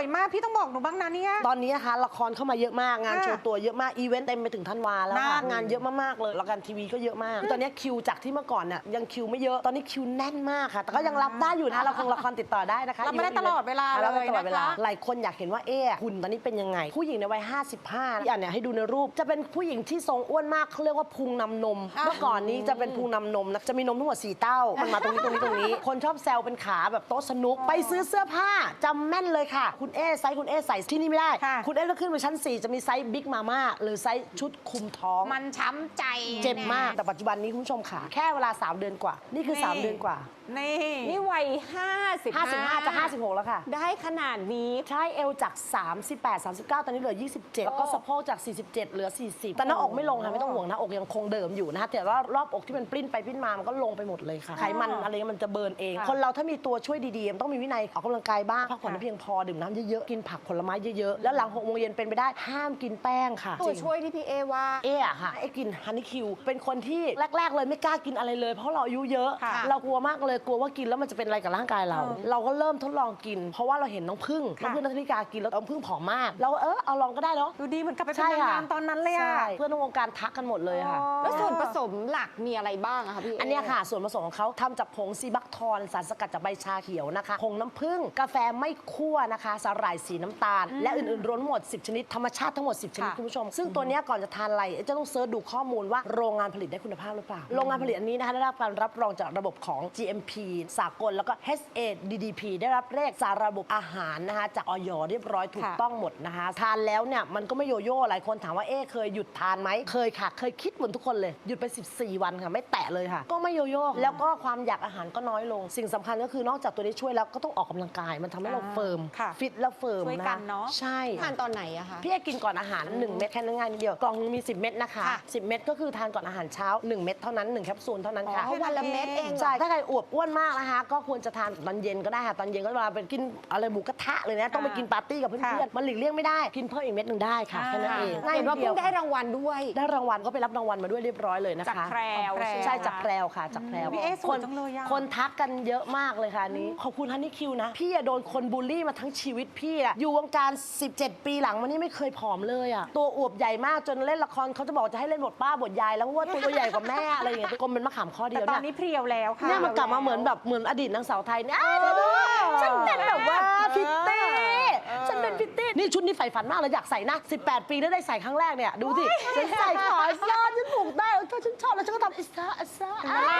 วยมากพี่ต้องบอกหนูบ้างนะเนี่ย ตอนนี้นะคะละครเข้ามาเยอะมากงานค่ะโชว์ตัวเยอะมากอีเวนต์เต็มไปถึงธันวาแล้วค่ะนั่น งานเยอะมากๆเลยละครทีวีก็เยอะมาก ตอนนี้คิวจากที่เมื่อก่อนเนี่ยยังคิวไม่เยอะตอนนี้คิวแน่นมากค่ะ แต่ก็ยังรับได้อยู่นะละครละครติดต่อได้นะคะรับไม่ได้ตลอดเวลารับได้เลยตลอดเวลานะคะ หลายคนอยากเห็นว่าเอ๊ะหุ่นตอนนี้เป็นยังไง ผู้หญิงในวัย 55ที่อันเนี่ยให้ดูในรูป จะเป็นผู้หญิงที่ทรงอ้วนมากเขาเรียกว่าพุงนำนมอะเมื่อก่อนนี้จะเป็นพุงนำนมนะจะมีนมทั้งหมดสี่เต้ามันมาตรงนี้ตรงนี้ตรงนี้ คนชอบแซวเป็นขาแบบโต๊ะสนุกไปซื้อเสื้อผ้าจำแม่นเลยค่ะ คุณเอไซส์คุณเอใส่ที่นี่ไม่ได้ ค่ะ คุณเอต้องขึ้นไปชั้น 4 จะมีไซส์บิ๊กมาม่าหรือไซส์ชุดคลุมท้อง มันช้ำใจเจ็บมาก แต่ปัจจุบันนี้คุณผู้ชมค่ะ แค่เวลา 3 เดือนกว่า นี่คือ 3 เดือนกว่า นี่ นี่วัย55 55 จะ 56 แล้วค่ะ ได้ขนาดนี้ ใช่เอวจาก 38 39 ตอนนี้เหลือ 27 แล้วก็สะโพกจาก 47 เหลือ 40 แต่หน้าอกไม่ลงค่ะ ไม่ต้องห่วงหน้าอกยังคงเดิมอยู่นะคะแต่ว่ารอบอกที่มันปลิ้นไปปลิ้นมา มันก็ลงไปหมดเลยค่ะ ไขมันอะไรเงี้ยมันจะเบิร์นเอง คนเราถ้ามีตัวช่วยดีๆมันต้องมีวินัยออกกำลังกายบ้าง พักผ่อนให้เพียงพอ ดื่มน้ำเยอะๆ กินผักผลไม้เยอะๆ แล้วหลัง6โมงเย็นเป็นไปได้ห้ามกินแป้งค่ะตัวช่วยที่พี่เอว่า เอ๊ะค่ะไอ้กินฮันนี่คิว เป็นคนที่แรก ๆ เลยไม่กล้ากินอะไรเลย เพราะเราอายุเยอะ ค่ะเรากลัวมากเลยกลัวว่ากินแล้วมันจะเป็นอะไรกับร่างกายเรา เราก็เริ่มทดลองกิน เพราะว่าเราเห็นน้องพึ่งน้องพึ่งนัทธิกากินแล้วน้องพึ่งผอมมาก เราเออเอาลองก็ได้เนาะ ดูดีเหมือนกับไปเป็นใช่นางค่ะ งามตอนนั้นเลยอะใช่เพื่อนในวงการทักกันหมดเลยค่ะ อ๋อ แล้วส่วนผสมหลักมีอะไรบ้างอะคะพี่เออันเนี้ยค่ะ ส่วนผสมของเขาทำจากผงซีบักทอนสารสกัดจากใบชาเขียวนะคะผงน้ำผึ้งกาแฟไม่คั่วนะคะสาหร่ายสีน้ำตาล และอื่นๆรวมทั้งหมด 10 ชนิด ธรรมชาติทั้งหมด 10 ชนิด ค่ะ คุณผู้ชม ซึ่งตัวเนี้ยก่อนจะทานอะไรจะต้องเซิร์ชดูข้อมูลว่าโรงงานผลิตได้คุณภาพหรือเปล่า โรงงานผลิตอันนี้นะคะได้รับการรับรองจากระบบของ GMP สากลแล้วก็ HADDP ได้รับเลขสารระบบอาหารนะคะจากออยเรียบร้อยถูกค่ะ ต้องหมดนะคะ ทานแล้วเนี่ยมันก็ไม่โยโย่หลายคนถามว่าเอ๊ะเคยหยุดทานไหมเคยค่ะ เคยคิดเหมือนทุกคนเลยหยุดไป 14 วันค่ะไม่แตะเลยค่ะ ก็ไม่โยโย่แล้วก็ความอยากอาหารก็น้อยลง สิ่งสำคัญก็คือนอกจากตัวนี้ช่วยแล้วก็ต้องออกกำลังกายมันทำให้เราอ่าเฟิร์มค่ะ ฟิตและเฟิร์มช่วยกันเนอะ ใช่ ทานตอนไหนอะคะ พี่เอกินก่อนอาหาร 1 เม็ดแค่นั้นง่ายนิดเดียวกล่องนึงมี 10 เม็ดนะคะ ค่ะ 10 เม็ดก็คือทานก่อนอาหารเช้า 1 เม็ดเท่านั้น 1 แคปซูลเท่านั้นค่ะอ๋อวันละเม็ดเองเหรอ ใช่ถ้าใครอวบอ้วนมากนะคะ ก็ควรจะทานตอนเย็นก็ได้ค่ะ ตอนเย็นก็เวลาไปกินอะไรหมูกระทะเลยนะ ต้องไปกินปาร์ตี้กับเพื่อนค่ะๆมันหลีกเลี่ยงไม่ได้ กินเพิ่มอีกเม็ดหนึ่งได้ค่ะอ่าแค่นั้นเองง่ายเห็นนิว่าดเดีเพิ่ยวงได้รางวัลด้วย ได้รางวัลก็ไปรับรางวัลมาด้วยเรียบร้อยเลยนะคะ จากแพรวแพรวใช่จากแพรวค่ะจากแพรวพี่เอ๊ะสวยคนจังเลยอะ คนทักกันเยอะมากเลยค่ะอันนี้ ขอบคุณฮันนี่คิวนะ พี่อะโดนคนบูลลี่มาทั้งชีวิตพี่อะอยู่วงการ 17 ปีหลังมานี่ไม่เคยผอมเลยอะตัวอวบใหญ่มากจนเล่นละครเขาจะบอกจะให้เล่นบทป้าบทยายแล้วว่าตัวใหญ่กว่าแม่อะไรอย่างเงี้ยกลมเป็นมะขามข้อเดีแต่ยวตอนเนี่ยนี้เพรียวแล้วค่ะ เนี่ยมันกลับมาเหมือนแบบเหมือนอดีตนางสาวไทยเนี่ยอ้าวเธอดูฉันเป็นแบบว่าพิตตี้เออฉันเป็นพิตตี้นี่ชุดนี้ใฝ่ฝันมากเลยอยากใส่นะ 18 ปีแล้วได้ใส่ครั้งแรกเนี่ย ดูสิฉันใส่ขาสั้นฉันผูกได้เออเธอฉันชอบแล้วฉันก็ทำอิสระอิสระเห็นไหมล่ะฉันมีความสูงมาก